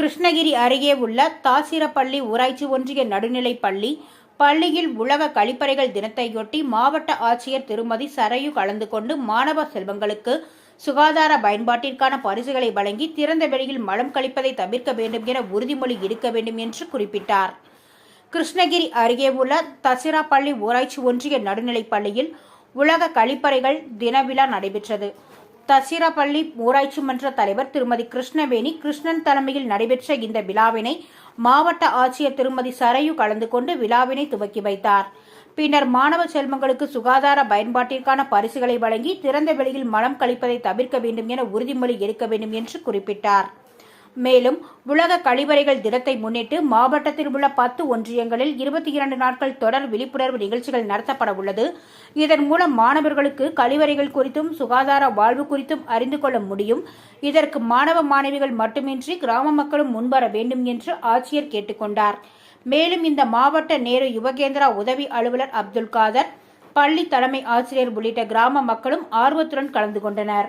கிருஷ்ணகிரி அருகே உள்ள தாசிரப்பள்ளி ஊராட்சி ஒன்றிய நடுநிலைப் பள்ளி பள்ளியில் உலக கழிப்பறைகள் தினத்தையொட்டி மாவட்ட ஆட்சியர் திருமதி சரையு கலந்து கொண்டு மாணவ செல்வங்களுக்கு சுகாதார பயன்பாட்டிற்கான பரிசுகளை வழங்கி திறந்த வெளியில் மலம் கழிப்பதை தவிர்க்க வேண்டும் என உறுதிமொழி எடுக்க வேண்டும் என்று குறிப்பிட்டார். கிருஷ்ணகிரி அருகே உள்ள தசிராப்பள்ளி ஊராட்சி ஒன்றிய நடுநிலைப் பள்ளியில் உலக கழிப்பறைகள் தின விழா நடைபெற்றது. தசிரப்பள்ளி ஊராட்சி மன்ற தலைவர் திருமதி கிருஷ்ணவேணி கிருஷ்ணன் தலைமையில் நடைபெற்ற இந்த விழாவினை மாவட்ட ஆட்சியர் திருமதி சரையு கலந்து கொண்டு விழாவினை துவக்கி வைத்தார். பின்னர் மாணவ செல்வங்களுக்கு சுகாதார பயன்பாட்டிற்கான பரிசுகளை வழங்கி திறந்த வெளியில் மலம் கழிப்பதை தவிர்க்க வேண்டும் என உறுதிமொழி எடுக்க வேண்டும் என்று குறிப்பிட்டார். மேலும் உலக கழிவறைகள் தினத்தை முன்னிட்டு மாவட்டத்தில் உள்ள பத்து ஒன்றியங்களில் இருபத்தி இரண்டு நாட்கள் தொடர் விழிப்புணர்வு நிகழ்ச்சிகள் நடத்தப்பட உள்ளது. இதன் மூலம் மாணவர்களுக்கு கழிவறைகள் குறித்தும் சுகாதார வாழ்வு குறித்தும் அறிந்து கொள்ள முடியும். இதற்கு மாணவ மாணவிகள் மட்டுமின்றி கிராம மக்களும் முன்வர வேண்டும் என்று ஆட்சியர் கேட்டுக்கொண்டார் மேலும் இந்த மாவட்ட நேரு யுவகேந்திரா உதவி அலுவலர் அப்துல் காதர் பள்ளி தலைமை ஆசிரியர் உள்ளிட்ட கிராம மக்களும் ஆர்வத்துடன் கலந்து கொண்டனர்.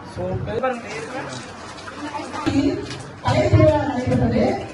கலைத்திருவிழா நடைபெற்றது டிசம்பர்